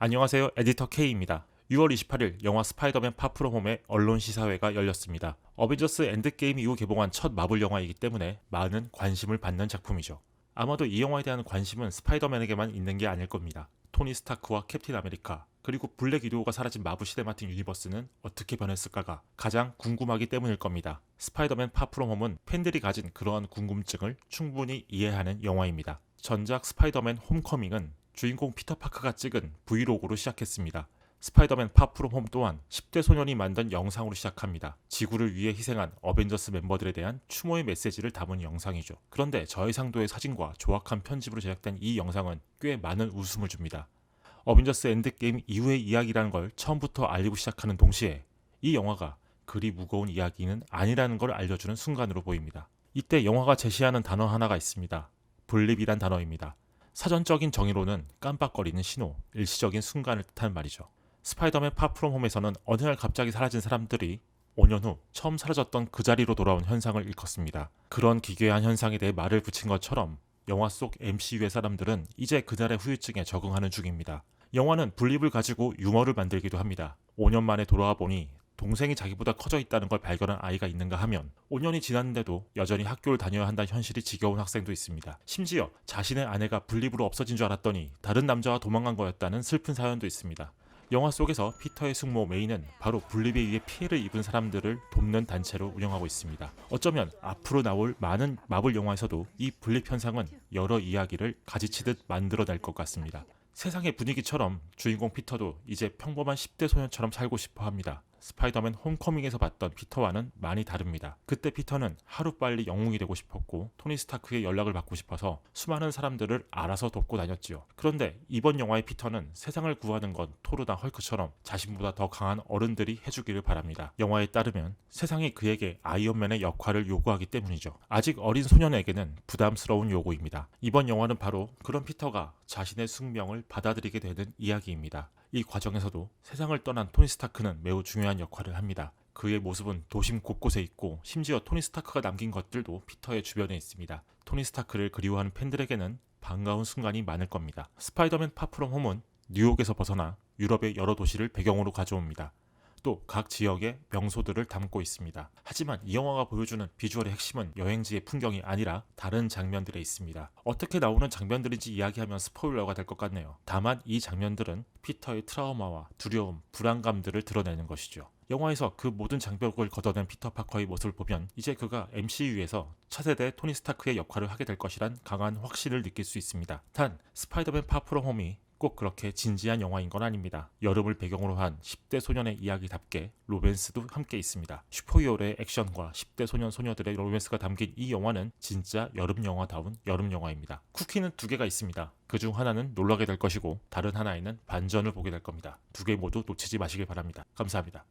안녕하세요. 에디터 K입니다. 6월 28일 영화 스파이더맨 파프롬 홈의 언론 시사회가 열렸습니다. 어벤져스 엔드게임 이후 개봉한 첫 마블 영화이기 때문에 많은 관심을 받는 작품이죠. 아마도 이 영화에 대한 관심은 스파이더맨에게만 있는 게 아닐 겁니다. 토니 스타크와 캡틴 아메리카 그리고 블랙 위도우가 사라진 마블 시네마틱 유니버스는 어떻게 변했을까가 가장 궁금하기 때문일 겁니다. 스파이더맨 파프롬 홈은 팬들이 가진 그러한 궁금증을 충분히 이해하는 영화입니다. 전작 스파이더맨 홈커밍은 주인공 피터 파크가 찍은 브이로그로 시작했습니다. 스파이더맨 파프롬 홈 또한 10대 소년이 만든 영상으로 시작합니다. 지구를 위해 희생한 어벤져스 멤버들에 대한 추모의 메시지를 담은 영상이죠. 그런데 저해상도의 사진과 조악한 편집으로 제작된 이 영상은 꽤 많은 웃음을 줍니다. 어벤져스 엔드게임 이후의 이야기라는 걸 처음부터 알리고 시작하는 동시에 이 영화가 그리 무거운 이야기는 아니라는 걸 알려주는 순간으로 보입니다. 이때 영화가 제시하는 단어 하나가 있습니다. 분립이란 단어입니다. 사전적인 정의로는 깜빡거리는 신호, 일시적인 순간을 뜻하는 말이죠. 스파이더맨 파프롬 홈에서는 어느 날 갑자기 사라진 사람들이 5년 후 처음 사라졌던 그 자리로 돌아온 현상을 일컫습니다. 그런 기괴한 현상에 대해 말을 붙인 것처럼 영화 속 MCU의 사람들은 이제 그날의 후유증에 적응하는 중입니다. 영화는 분립을 가지고 유머를 만들기도 합니다. 5년 만에 돌아와 보니 동생이 자기보다 커져 있다는 걸 발견한 아이가 있는가 하면 5년이 지났는데도 여전히 학교를 다녀야 한다는 현실이 지겨운 학생도 있습니다. 심지어 자신의 아내가 분립으로 없어진 줄 알았더니 다른 남자와 도망간 거였다는 슬픈 사연도 있습니다. 영화 속에서 피터의 숙모 메이는 바로 분립에 의해 피해를 입은 사람들을 돕는 단체로 운영하고 있습니다. 어쩌면 앞으로 나올 많은 마블 영화에서도 이 분립 현상은 여러 이야기를 가지치듯 만들어낼 것 같습니다. 세상의 분위기처럼 주인공 피터도 이제 평범한 10대 소년처럼 살고 싶어 합니다. 스파이더맨 홈커밍에서 봤던 피터와는 많이 다릅니다. 그때 피터는 하루빨리 영웅이 되고 싶었고 토니 스타크의 연락을 받고 싶어서 수많은 사람들을 알아서 돕고 다녔지요. 그런데 이번 영화의 피터는 세상을 구하는 건 토르나 헐크처럼 자신보다 더 강한 어른들이 해주기를 바랍니다. 영화에 따르면 세상이 그에게 아이언맨의 역할을 요구하기 때문이죠. 아직 어린 소년에게는 부담스러운 요구입니다. 이번 영화는 바로 그런 피터가 자신의 숙명을 받아들이게 되는 이야기입니다. 이 과정에서도 세상을 떠난 토니 스타크는 매우 중요한 역할을 합니다. 그의 모습은 도심 곳곳에 있고 심지어 토니 스타크가 남긴 것들도 피터의 주변에 있습니다. 토니 스타크를 그리워하는 팬들에게는 반가운 순간이 많을 겁니다. 스파이더맨 파프롬 홈은 뉴욕에서 벗어나 유럽의 여러 도시를 배경으로 가져옵니다. 또 각 지역의 명소들을 담고 있습니다. 하지만 이 영화가 보여주는 비주얼의 핵심은 여행지의 풍경이 아니라 다른 장면들에 있습니다. 어떻게 나오는 장면들인지 이야기하면 스포일러가 될 것 같네요. 다만 이 장면들은 피터의 트라우마와 두려움, 불안감들을 드러내는 것이죠. 영화에서 그 모든 장벽을 걷어낸 피터 파커의 모습을 보면 이제 그가 MCU에서 차세대 토니 스타크의 역할을 하게 될 것이란 강한 확신을 느낄 수 있습니다. 단 스파이더맨 파프롬 홈이 꼭 그렇게 진지한 영화인 건 아닙니다. 여름을 배경으로 한 10대 소년의 이야기답게 로맨스도 함께 있습니다. 슈퍼히어로의 액션과 10대 소년 소녀들의 로맨스가 담긴 이 영화는 진짜 여름 영화다운 여름 영화입니다. 쿠키는 두 개가 있습니다. 그 중 하나는 놀라게 될 것이고 다른 하나에는 반전을 보게 될 겁니다. 두 개 모두 놓치지 마시길 바랍니다. 감사합니다.